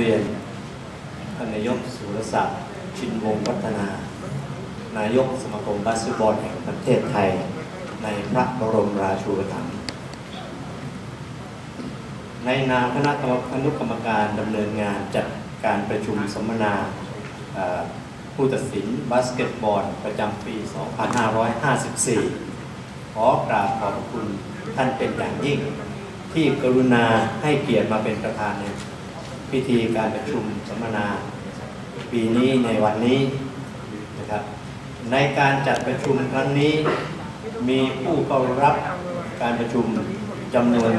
เรียนท่านนายกสุรศักดิ์ชินวงศ์วัฒนา นายกสมาคมบาสเกตบอลแห่งประเทศไทย ในพระบรมราชูปถัมภ์ในนามคณะกรรมคณะกรรมการดำเนินงานจัดการประชุมสัมมนาผู้ตัดสินบาสเกตบอลประจำปี 2554 ขอกราบขอบคุณท่านเป็นอย่างยิ่ง ที่กรุณาให้เกียรติมาเป็นประธานใน พิธีการประชุมสัมมนา ปีนี้ในวันนี้นะครับในการจัดประชุมครั้งนี้ มีผู้เข้ารับการประชุมจำนวน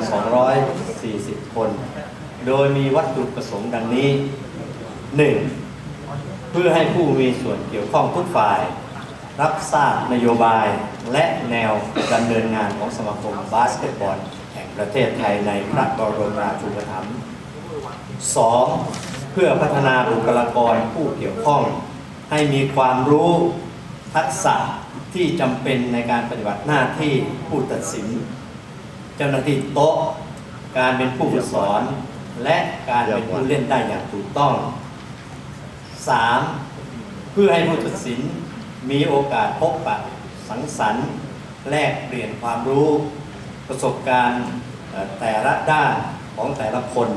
240 คน โดยมีวัตถุประสงค์ดังนี้ 1. เพื่อให้ผู้มีส่วนเกี่ยวข้องทุกฝ่าย รับทราบนโยบายและแนวดำเนินงานของสมาคมบาสเกตบอล แห่งประเทศไทยในพระบรมราชูปถัมภ์ 2. เพื่อพัฒนาบุคลากรผู้เกี่ยวข้อง ให้มีความรู้ทักษะที่จำเป็นในการปฏิบัติหน้าที่ผู้ตัดสิน เจ้าหน้าที่โต๊ะ การเป็นผู้สอน และการเป็นผู้เล่นได้อย่างถูกต้อง 3. เพื่อให้ผู้ตัดสินมีโอกาสพบปะสังสรรค์แลกเปลี่ยนความรู้ ประสบการณ์แต่ละด้านของแต่ละคน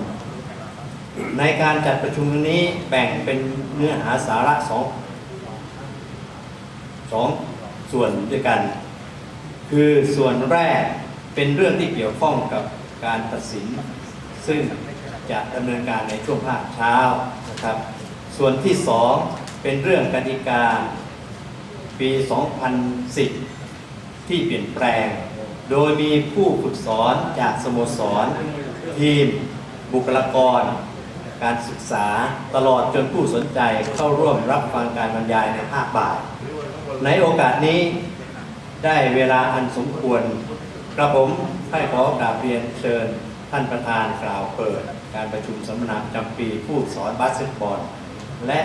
ในการจัดประชุมนี้แบ่งเป็นเนื้อหาสาระสองสองส่วนด้วยกัน คือส่วนแรกเป็นเรื่องที่เกี่ยวข้องกับการตัดสิน ซึ่งจะดำเนินการในช่วงภาคเช้านะครับ ส่วนที่สองเป็นเรื่องกติกาปี 2010 ที่เปลี่ยนแปลง โดยมีผู้ฝึกสอนจากสโมสร ทีม บุคลากร การศึกษาตลอดจนผู้สนใจเข้าร่วมรับฟังการบรรยายในภาคบ่าย ในโอกาสนี้ได้เวลาอันสมควรกระผมให้ขอกราบเรียนเชิญท่านประธานกล่าวเปิด การประชุมสัมมนาจำปีผู้สอนบาสเกตบอล และ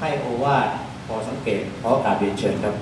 ให้โอวาทพอสังเกตขอกราบเรียนเชิญครับ